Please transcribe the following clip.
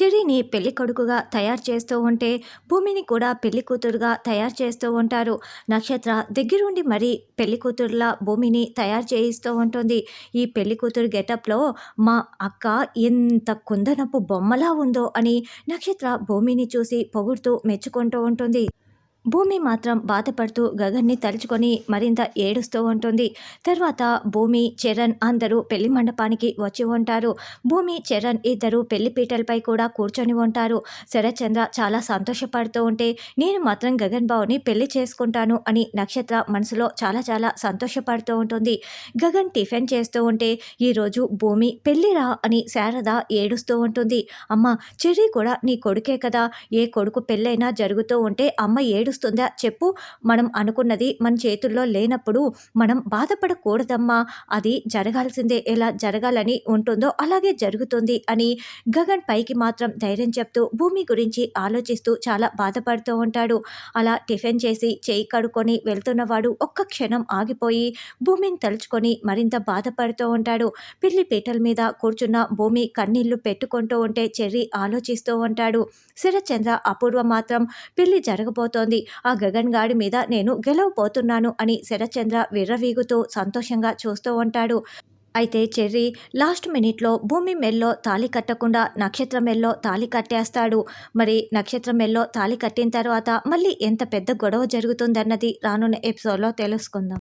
చెర్రీని పెళ్ళి కొడుకుగా తయారు చేస్తూ ఉంటే భూమిని కూడా పెళ్ళి కూతురుగా తయారు చేస్తూ ఉంటారు. నక్షత్ర దగ్గరుండి మరీ పెళ్ళి కూతురులా భూమిని తయారు చేయిస్తూ ఉంటుంది. ఈ పెళ్ళి కూతురు గెటప్లో మా అక్క ఎంత కుందనపు బొమ్మలా ఉందో అని నక్షత్ర భూమిని చూసి పొగుడుతూ మెచ్చుకుంటూ ఉంటుంది. భూమి మాత్రం బాధపడుతూ గగన్ని తలుచుకొని మరింత ఏడుస్తూ ఉంటుంది. తర్వాత భూమి చరణ్ అందరూ పెళ్ళి మండపానికి వచ్చి ఉంటారు. భూమి చరణ్ ఇద్దరు పెళ్ళి పీటలపై కూడా కూర్చొని ఉంటారు. శరత్చంద్ర చాలా సంతోషపడుతూ ఉంటే నేను మాత్రం గగన్ బావుని పెళ్ళి చేసుకుంటాను అని నక్షత్ర మనసులో చాలా చాలా సంతోషపడుతూ ఉంటుంది. గగన్ టిఫిన్ చేస్తూ ఉంటే ఈరోజు భూమి పెళ్ళిరా అని శారద ఏడుస్తూ ఉంటుంది. అమ్మ చెర్రీ కూడా నీ కొడుకే కదా. ఏ కొడుకు పెళ్ళైనా జరుగుతూ ఉంటే అమ్మ ఏడు ఏడుస్తుందా చెప్పు. మనం అనుకున్నది మన చేతుల్లో లేనప్పుడు మనం బాధపడకూడదమ్మా. అది జరగాల్సిందే. ఎలా జరగాలని ఉంటుందో అలాగే జరుగుతుంది అని గగన్ పైకి మాత్రం ధైర్యం చెప్తూ భూమి గురించి ఆలోచిస్తూ చాలా బాధపడుతూ ఉంటాడు. అలా టిఫిన్ చేసి చేయి కడుక్కొని వెళ్తున్నవాడు ఒక్క క్షణం ఆగిపోయి భూమిని తలుచుకొని మరింత బాధపడుతూ ఉంటాడు. పిల్లి పీటల మీద కూర్చున్న భూమి కన్నీళ్ళు పెట్టుకుంటూ ఉంటే చెర్రి ఆలోచిస్తూ ఉంటాడు. శిరచంద్ర అపూర్వ మాత్రం పెళ్ళి జరగబోతోంది. ఆ గగన్ గాడి మీద నేను గెలవబోతున్నాను అని శరచంద్ర విర్రవీగుతూ సంతోషంగా చూస్తూ ఉంటాడు. అయితే చెర్రీ లాస్ట్ మినిట్లో భూమి మెల్లో తాలి కట్టకుండా నక్షత్ర మెల్లో తాలి కట్టేస్తాడు. మరి నక్షత్రం మెల్లో తాలి కట్టిన తర్వాత మళ్ళీ ఎంత పెద్ద గొడవ జరుగుతుందన్నది రానున్న ఎపిసోడ్లో తెలుసుకుందాం.